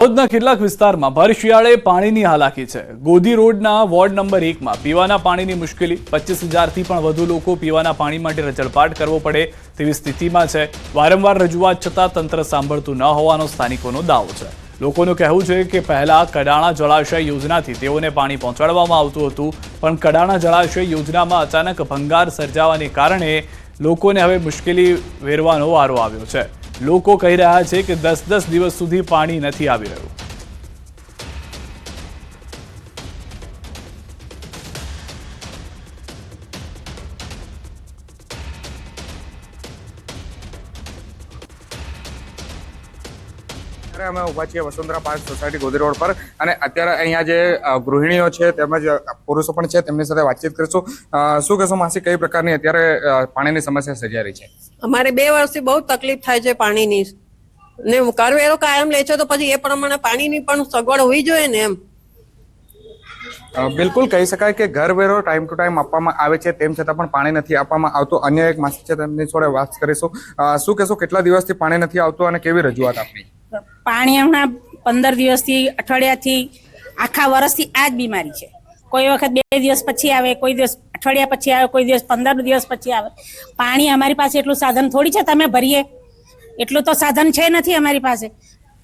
દાહોદના કેટલાક વિસ્તારમાં ભર શિયાળે પાણીની હાલાકી છે. ગોધી રોડના વોર્ડ નંબર એકમાં પીવાના પાણીની મુશ્કેલી. પચીસ હજારથી પણ વધુ લોકો પીવાના પાણી માટે રજળપાટ કરવો પડે તેવી સ્થિતિમાં છે. વારંવાર રજૂઆત છતાં તંત્ર સાંભળતું ન હોવાનો સ્થાનિકોનો દાવો છે. લોકોનું કહેવું છે કે પહેલા કડાણા જળાશય યોજનાથી તેઓને પાણી પહોંચાડવામાં આવતું હતું, પણ કડાણા જળાશય યોજનામાં અચાનક ભંગાર સર્જાવાને કારણે લોકોને હવે મુશ્કેલી વેરવાનો વારો આવ્યો છે. લોકો કહી રહ્યા છે કે દસ દસ દિવસ સુધી પાણી નથી આવી રહ્યું. અત્યારે અમે ઊભા છીએ Vasundhara park society Godi road પર. અને અત્યારે અહીંયા જે ગૃહિણીઓ છે તેમજ પુરુષો પણ છે તેમની સાથે વાતચીત કરીશું. શું કહેશો માસી કઈ પ્રકારની અત્યારે પાણીની સમસ્યા સર્જાઈ રહી છે? અમારે બે વર્ષથી બહુ તકલીફ થાય છે પાણીની. ને કરવેરો કાયમ લે છે તો પછી એ પ્રમાણે પાણીની પણ સગવડ હોવી જોઈએ ને એમ. બિલકુલ કહી શકાય કે ઘર વેરો ટાઈમ ટુ ટાઈમ આપવામાં આવે છે તેમ છતાં પણ પાણી નથી આપવામાં આવતું. અન્ય એક માસી છે તેમની જોડે વાત કરીશું. શું કહેશો કેટલા દિવસથી પાણી નથી આવતું અને કેવી રજૂઆત આપની? પાણી હમણાં પંદર દિવસથી અઠવાડિયાથી આખા વર્ષથી આ જ બીમારી છે. કોઈ વખત બે દિવસ પછી આવે, કોઈ દિવસ અઠવાડિયા પછી આવે, કોઈ દિવસ પંદર દિવસ પછી આવે. પાણી અમારી પાસે એટલું સાધન થોડી છે, તમે ભરીએ. એટલું તો સાધન છે નથી અમારી પાસે.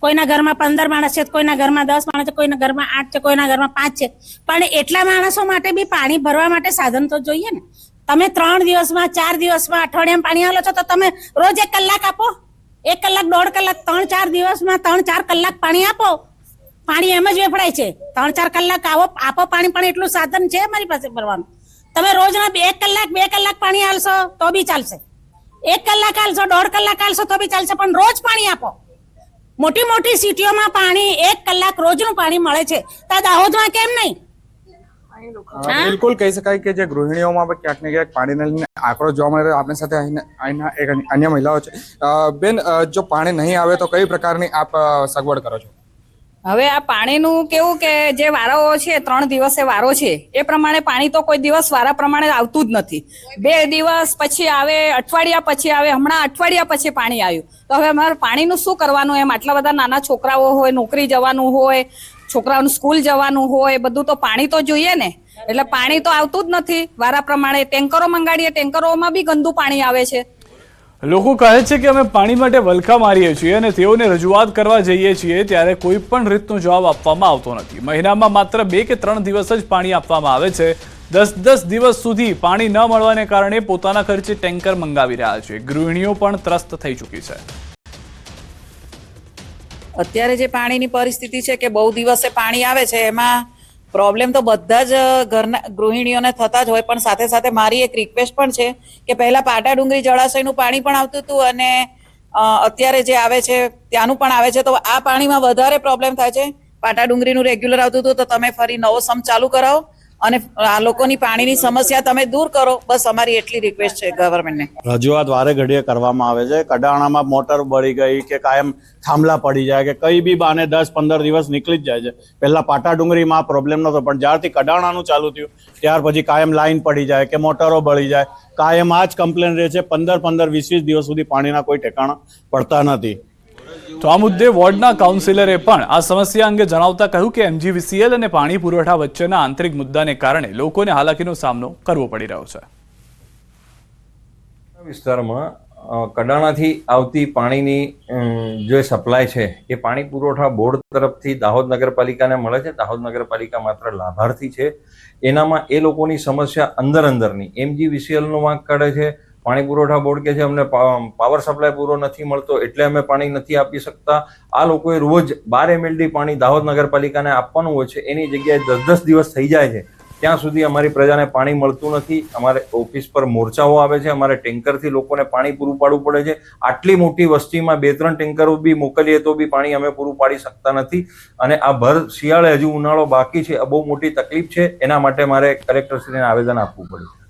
કોઈના ઘરમાં પંદર માણસ છે, કોઈના ઘરમાં દસ માણસ છે, કોઈના ઘરમાં આઠ છે, કોઈના ઘરમાં પાંચ છે. પણ એટલા માણસો માટે બી પાણી ભરવા માટે સાધન તો જોઈએ ને. તમે ત્રણ દિવસમાં, ચાર દિવસમાં અઠવાડિયામાં પાણી આલો છો તો તમે રોજ એક કલાક આપો. એક કલાક, દોઢ કલાક, ત્રણ ચાર દિવસમાં ત્રણ ચાર કલાક પાણી આપો. પાણી એમ જ વેફડાય છે. ત્રણ ચાર કલાક આવો, આપો પાણી, પણ એટલું સાધન છે મારી પાસે ભરવાનું. તમે રોજના બે કલાક બે કલાક પાણી આલશો તો બી ચાલશે. એક કલાક આલશો, દોઢ કલાક આલશો તો બી ચાલશે, પણ રોજ પાણી આપો. મોટી મોટી સિટીઓમાં પાણી એક કલાક રોજનું પાણી મળે છે. તો દાહોદમાં કેમ નહીં? બિલકુલ કહી શકાય કે જે ગૃહિણીઓમાં ક્યાંક ને ક્યાંક પાણીને લઈને આંકડો જોવા મળે આપણી સાથે અહીંના એક અન્ય મહિલાઓ છે. બેન જો પાણી નહીં આવે તો કઈ પ્રકારની આપ સગવડ કરો છો? હવે આ પાણીનું કેવું કે જે વારાઓ છે ત્રણ દિવસે વારો છે એ પ્રમાણે પાણી તો કોઈ દિવસ વારા પ્રમાણે આવતું જ નથી. બે દિવસ પછી આવે અઠવાડિયા પછી આવે હમણાં અઠવાડિયા પછી પાણી આવ્યું. તો હવે અમારે પાણીનું શું કરવાનું એમ? આટલા બધા નાના છોકરાઓ હોય નોકરી જવાનું હોય છોકરાઓનું સ્કૂલ જવાનું હોય, બધું તો પાણી તો જોઈએ ને. એટલે પાણી તો આવતું જ નથી. વારા પ્રમાણે ટેન્કરો મંગાડીએ, ટેન્કરોમાં બી ગંદુ પાણી આવે છે. લોકો કહે છે કે અમે પાણી માટે વલખા મારીએ છીએ અને તેઓને રજૂઆત કરવા જઈએ છીએ ત્યારે કોઈ પણ રીતનો જવાબ આપવામાં આવતો નથી. મહિનામાં માત્ર બે કે ત્રણ દિવસ જ પાણી આપવામાં આવે છે. દસ દસ દિવસ સુધી પાણી ન મળવાને કારણે પોતાના ખર્ચે ટેન્કર મંગાવી રહ્યા છે. ગૃહિણીઓ પણ ત્રસ્ત થઈ ચૂકી છે. અત્યારે જે પાણીની પરિસ્થિતિ છે કે બહુ દિવસે પાણી આવે છે, એમાં પ્રોબ્લેમ તો બધા જ ઘરના ગૃહિણીઓને થતા જ હોય, પણ સાથે સાથે મારી એક રિક્વેસ્ટ પણ છે કે પહેલા પાટા ડુંગરી જળાશયનું પાણી પણ આવતું હતું અને અત્યારે જે આવે છે, ત્યાંનું પણ આવે છે, તો આ પાણીમાં વધારે પ્રોબ્લેમ થાય છે. પાટા ડુંગરીનું રેગ્યુલર આવતું હતું, તો તમે ફરી નવો સમ ચાલુ કરાવો. અને આ લોકોની પાણીની સમસ્યા તમે દૂર કરો. બસ અમારી એટલી રિક્વેસ્ટ છે ગવર્મેન્ટને રજૂઆત વારે ઘડીએ કરવામાં આવે છે. કડાણામાં મોટર બળી ગઈ કે કાયમ થાંભલા પડી જાય કે કઈ બી બાને દસ, પંદર દિવસ નીકળી જ જાય છે. પહેલા પાટા ડુંગરીમાં પ્રોબ્લેમ નહોતો, પણ જ્યારથી કડાણાનું ચાલુ થયું, ત્યાર પછી કાયમ લાઈન પડી જાય કે મોટરો બળી જાય. કાયમ આ જ કમ્પ્લેન રહે છે, પંદર પંદર, વીસ વીસ દિવસ સુધી પાણીના કોઈ ઠેકાણા પડતા નથી. તો આ મુદ્દે વોર્ડના કાઉન્સિલરે પણ આ સમસ્યા અંગે જણાવતા કહ્યું કે એમજીવીસીએલ અને પાણી પુરવઠા વચ્ચેના આંતરિક મુદ્દાને કારણે લોકોને હાલાકીનો સામનો કરવો પડી રહ્યો છે. વિસ્તારમાં કડાણાથી આવતી પાણીની જે સપ્લાય છે, એ પાણી પુરવઠા બોર્ડ તરફથી દાહોદ નગરપાલિકાને મળે છે. દાહોદ નગરપાલિકા માત્ર લાભાર્થી છે. એનામાં એ લોકોની સમસ્યા અંદર અંદરની, એમજીવીસીએલનો વાંક કાઢે છે. પાણી પુરવઠા બોર્ડ કે છે અમને પાવર સપ્લાય પૂરો નથી મળતો એટલે અમે પાણી નથી આપી શકતા. આ લોકોએ રોજ બાર એમએલડી પાણી દાહોદ નગરપાલિકાને આપવાનું હોય છે. એની જગ્યાએ દસ દસ દિવસ થઈ જાય છે. ત્યાં સુધી અમારી પ્રજાને પાણી મળતું નથી. અમારે ઓફિસ પર મોરચાઓ આવે છે. અમારે ટેન્કરથી લોકોને પાણી પૂરું પાડવું પડે છે. આટલી મોટી વસ્તીમાં બે ત્રણ ટેન્કરો બી મોકલીએ તો બી પાણી અમે પૂરું પાડી શકતા નથી. અને આ ભર શિયાળે હજુ ઉનાળો બાકી છે. આ બહુ મોટી તકલીફ છે. એના માટે મારે કલેક્ટરશ્રીને આવેદન આપવું પડ્યું